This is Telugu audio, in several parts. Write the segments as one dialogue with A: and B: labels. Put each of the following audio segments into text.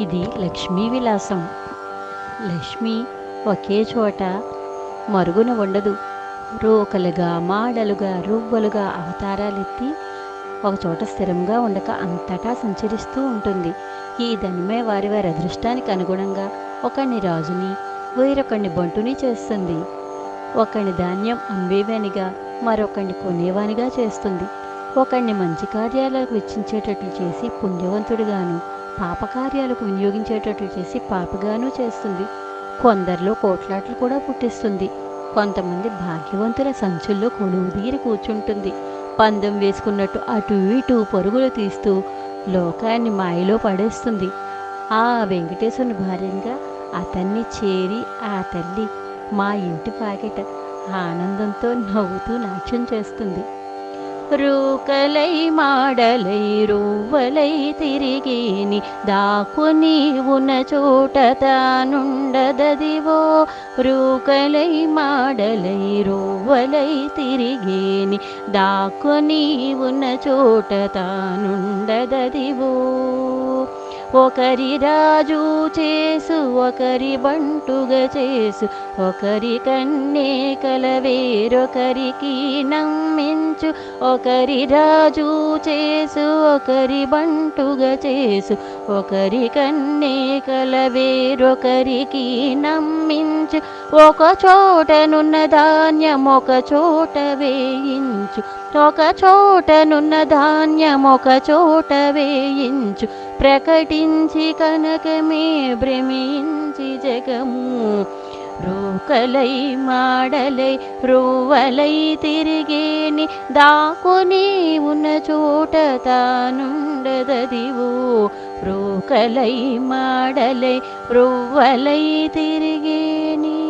A: ఇది లక్ష్మీ విలాసం. లక్ష్మి ఒకే చోట మరుగున ఉండదు. రోకలుగా మాడలుగా రువ్వలుగా అవతారాలెత్తి ఒకచోట స్థిరంగా ఉండక అంతటా సంచరిస్తూ ఉంటుంది. ఈ ధనమే వారి వారి అదృష్టానికి అనుగుణంగా ఒకరిని రాజుని వేరొకరిని బంటుని చేస్తుంది. ఒకరిని ధాన్యం అమ్మేవానిగా మరొకరిని కొనేవానిగా చేస్తుంది. ఒకరిని మంచి కార్యాలకు వెచ్చించేటట్లు చేసి పుణ్యవంతుడిగాను. పాపకార్యాలకు వినియోగించేటట్లు చేసి పాపగాను చేస్తుంది. కొందరిలో కోట్లాట్లు కూడా పుట్టిస్తుంది. కొంతమంది భాగ్యవంతుల సంచుల్లో కొలువుదీరి కూర్చుంటుంది. పందెం వేసుకున్నట్టు అటు ఇటు పరుగులు తీస్తూ లోకాన్ని మాయలో పడేస్తుంది. ఆ వెంకటేశ్వరుని భార్యంగా అతన్ని చేరి ఆ తల్లి మా ఇంటి పాకెట ఆనందంతో నవ్వుతూ నాట్యం చేస్తుంది. రూకలై మాడలై రువ్వలై తిరిగిని దాకు నీవున చోట తానుండదదివో. రూకలై మాడలై రువ్వలై తిరిగిని దాకు నీవున చోట తానుండదదివో. ఒకరి రాజు చేసు ఒకరి బంటుగా చేసు. ఒకరి కన్నే కల వేరొకరికి నమ్మించు. ఒకరి రాజు చేసు ఒకరి బంటుగా చేసు. ఒకరి కన్నే కల వేరొకరికి నమ్మించు. ఒక చోటనున్న ధాన్యం ఒక చోట వేయించు. ఒక చోటనున్న ధాన్యం ఒక చోట వేయించు. ప్రకటించి కనకమే భ్రమించి జగము. రూకలై మాడలై రూవలై తిరిగేని దాకుని ఉన్న చోట తానుండదదివో. రూకలై మాడలై రువ్వలై తిరిగేని.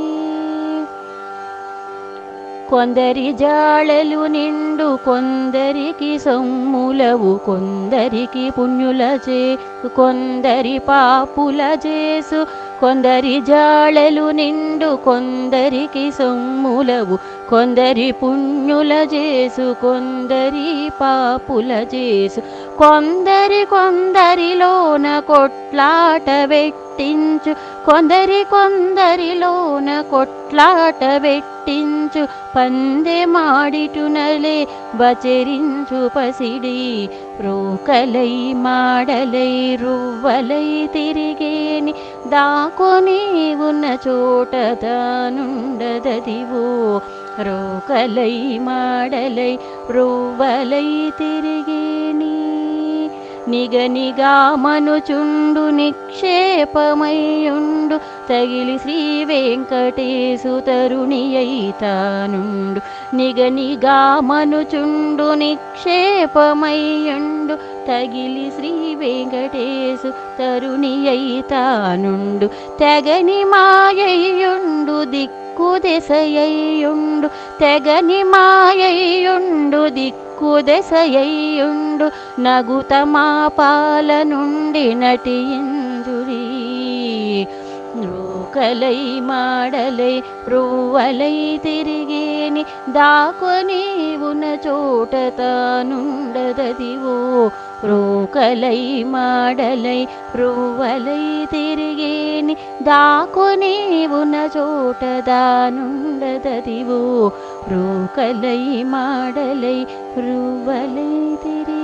A: కొందరి జాళలు నిండు కొందరికి సొమ్ములవు కొందరికి పుణ్యుల చే కొందరి పాపుల చేసు కొందరి జాళలు నిండు కొందరికి సొమ్ములవు కొందరి పుణ్యుల చేసు కొందరి పాపుల చేసు కొందరి కొందరిలోన కొట్లాట పెట్టించు కొందరి కొందరిలోన కొట్లాట పెట్టించు పందె మాడిటునలే బచరించు పసిడి. రోకలై మాడలై రువ్వలై తిరిగేని. దాకొని ఉన్న చోట తానుండదదివో రోకలై మాడలై రువ్వలై తిరిగేని నిగనిగా మనుచుండు నిక్షేపమయ్యుండు తగిలి శ్రీ వెంకటేశు తరుణి అయితానుండు నిగనిగా మనుచుండు నిక్షేపమయ్యుండు తగిలి శ్రీ వెంకటేశు తరుణి అయితానుండు తెగని మాయయుండు మాయయ్యుండు దిక్కు దిశయ్యుండు తెగని మాయయ్యుండు దిక్కు దిశయ్యుండు నగుత మాపాల నుండి నటింజురీ రూకలై మాడలై రువ్వలై తిరిగేని దాకొని ఉన్న చోట తానుండదదివో. రూకలై మాడలై రువ్వలై తిరిగేని దాకొని దాకొనేవున చోట దానుండదదివో రోకలై మాడలై రువ్వలై తిరి